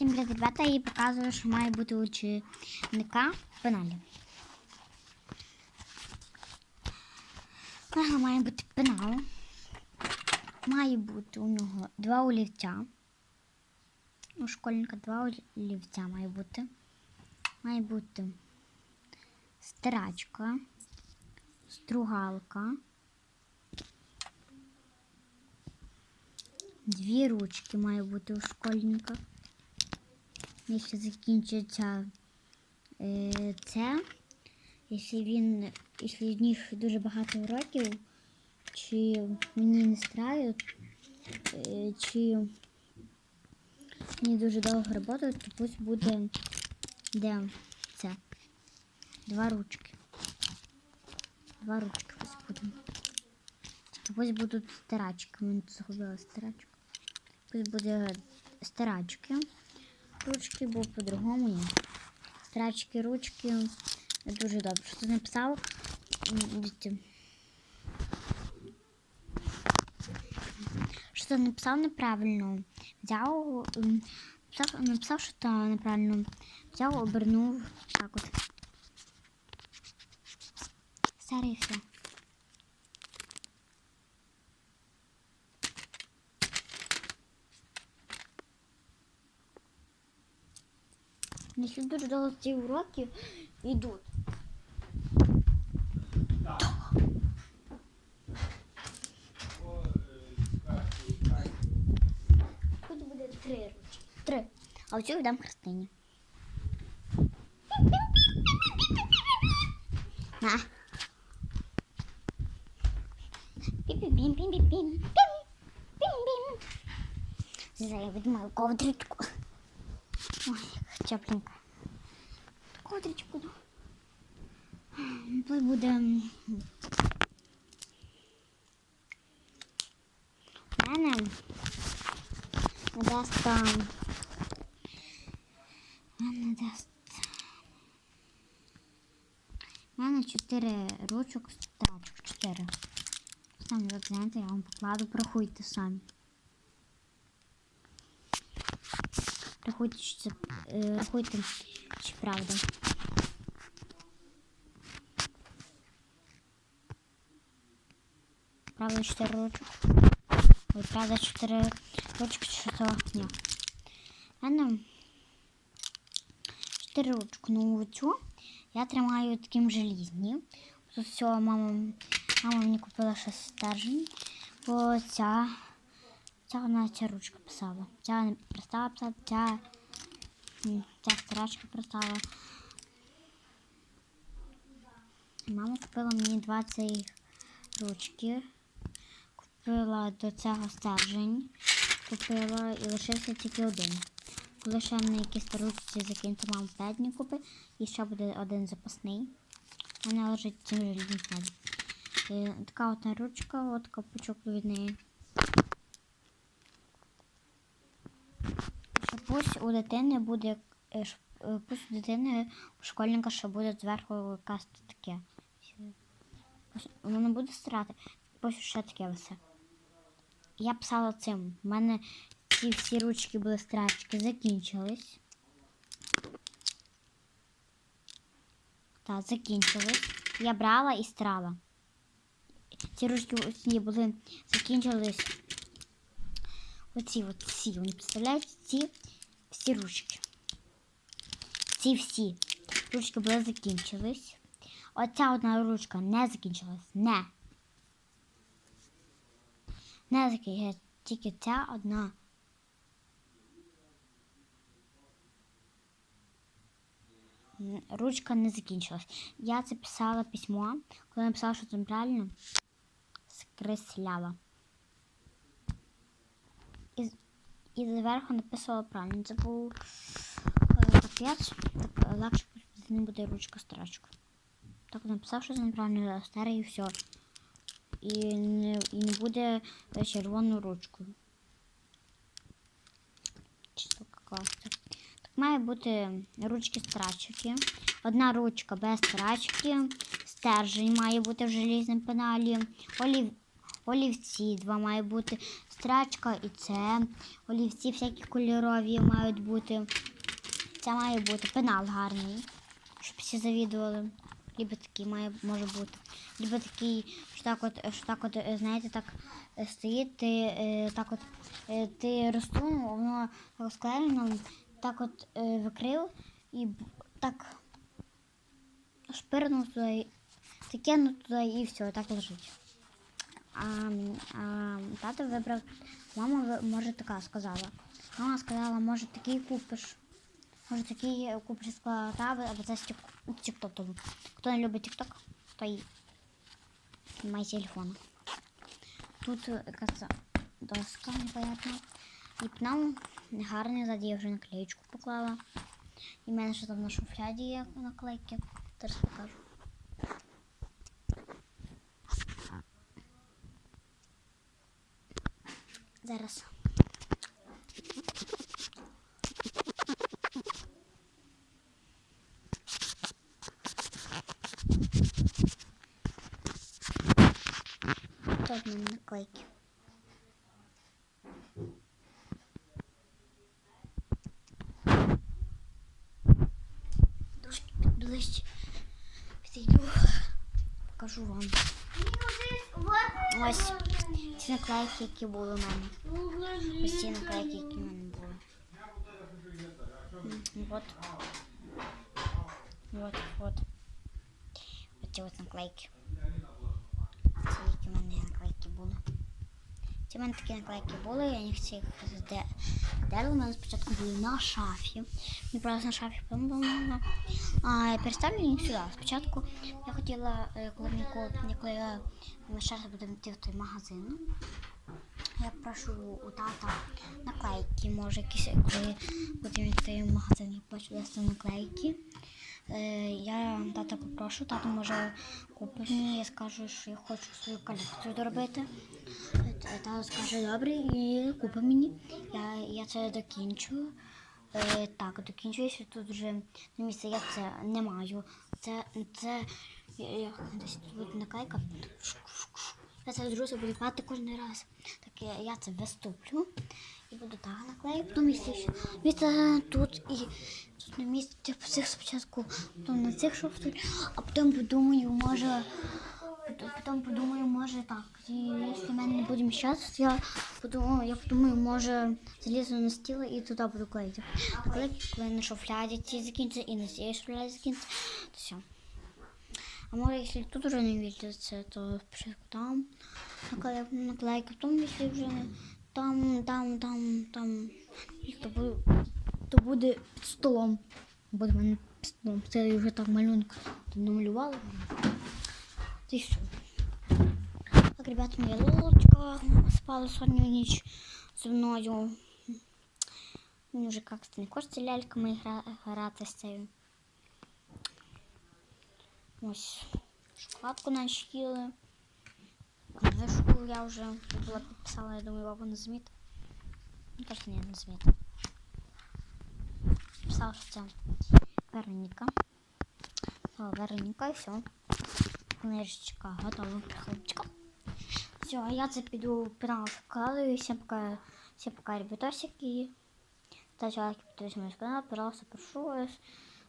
Всім привіт, ребята, і показую, що має бути ученика пеналі. Ага, має бути пенал. Має бути у нього два олівця. У школьника два олівця має бути. Має бути стирачка, стругалка. Дві ручки має бути у школьника. Якщо закінчиться е, це, якщо він, якщо в них дуже багато уроків, чи мені не страють, е, чи мені дуже довго роботи, то пусть буде де це. Два ручки. Два ручки пусть буде. А Пусть будуть стирачки. Мені тут загубила стирачку. Пусть буде стирачки. Ручки, бо по-другому ні. Стирачки, ручки. Дуже добре. Що ти написав? Що ти написав неправильно. Взяв, написав, написав, що то неправильно. Взяв, обернув так от. Старий все. Якщо дуже довго ці уроки йдуть. Тут буде три ручки. Три. А оцю віддам Христині. На. Пім-пім-пім-пім-пім. Пім-пім. Зараз я відмаю ковдричку. Ой, чепленька. Ковдричку. Тут буде. У мене дасть там. Мене дасть. У мене чотири ручок страчок. Чотири. Самі ви знаєте, я вам покладу, порахуйте самі. Рахуйте, чи це, рахуйте, чи правда. Правда, 4 ручок. Ой, правда, 4 ручки, чи то ні. У мене 4 ручки. Ну, цю я тримаю таким желізні. Тут все, мама, мама мені купила ще стержень. Бо ця, вона ця ручка писала. Ця не перестала писати, ця, ця старачка писала. Мама купила мені 20 ручки. Купила до цього стержень. Купила і лишився тільки один. Коли ще на якісь ручці закинути 5 не купи, і ще буде один запасний. Вона лежить цим складом. Е, Така от ручка, от капучок від неї. Що Пусть у дитини буде, е, е, пусть у дитини у школьника ще буде зверху якась таке. Воно не буде стирати, пусть ще таке висе. Я писала цим. У мене ці всі ручки були страчки, закінчились. Так, закінчились. Я брала і стирала. Ці ручки усі були закінчились. Оці всі. Вони представляють ці всі ручки. Ці всі ручки були закінчились. Оця одна ручка не закінчилась. Не. Не закінчилась. Тільки ця одна. Ручка не закінчилась. Я це писала письмо, коли написала, що це неправильно, скресляла. І, і зверху написала правильно. Це був е, капець, так е, легше не буде ручка страчка. Так написав, що це неправильно старий і все. І не, і не буде е, червоною ручкою. Чистилка класна. Так має бути ручки страчки. Одна ручка без страчки. Стержень має бути в желізному пеналі. Олів... олівці, два має бути страчка і це. Олівці всякі кольорові мають бути. Це має бути пенал гарний, щоб всі завідували. Либо такий має може бути. Либо такий, що так от, що так от, знаєте, так е, стоїть, ти е, так от е, ти розсунув, воно так склеєно, так от викрив і так шпирнув туди, ти кинув туди і все, так лежить. А, а тато вибрав, мама може така сказала. Мама сказала, може такий купиш. Може такий купиш з або це з тік- тіктоком. Хто не любить тікток, той має телефон. Тут якась доска непонятна. І пнал гарний, ззаді я вже наклеєчку поклала. І в мене ще там на шуфляді є наклейки. Покажу. Зараз. Тут мене наклейки. Ближче підійду. Покажу вам. Ось ці наклейки, які були у мене. Ось ці наклейки, які в мене були. Вот. Вот, вот. Оці от наклейки. Ці, які в мене наклейки були. Ці в мене такі наклейки були, я їх зде- здерла. У мене спочатку були на шафі. Не просто на шафі, на... А переставлю їх сюди. Спочатку я хотіла, е, коли мені я ми ще будемо йти в той магазин. Я прошу у тата наклейки, може якісь, коли будемо йти в магазин, я бачу десь наклейки. Е, я тата попрошу, тато може купить мені, я скажу, що я хочу свою колекцію доробити. Тато скаже добре і купить мені. Я, я це докінчу. Е, так, докінчуюся тут вже на місце. Я це не маю. Це, це я, десь тут буде наклейка. Я це друзі буду плати кожен раз. Так я, я це виступлю і буду так наклею. Потім місце, місце тут і тут на місці цих спочатку, потім на цих шофтах, а потім подумаю, може. Потім- подумаю, може так. Якщо в мене не буде міщатися, я подумаю, я подумаю, може залізу на стіл і туди буду клеїти. Наклейки, коли на шуфляді ці закінчаться і на цій шуфляді закінчаться, то все. А може, якщо тут вже не вільтиться, то спочатку там наклейку, наклейку, потім якщо вже там, там, там, там, то буде, то буде під столом. Буде мене під столом. Це я вже так малюнок намалювала. Та й все. Так, ребята, моя лодочка спала сьогодні ніч зі мною. Мені вже як-то не хочеться ляльками гра- грати з цією. Ось шоколадку наші їли. Книжку я вже була підписала, я думаю, баба не зміт. Ну, теж ні, не зміт. Писала, що це Вероніка. О, Вероніка і все. Книжечка готова, хлопчика. Все, а я це піду прямо вкладаю. Всем пока, всем пока, ребятосики. Ставьте лайки, подписывайтесь на мой канал. Пожалуйста, прошу вас.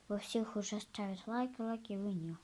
Вы всех уже ставить лайки, лайки, вы не.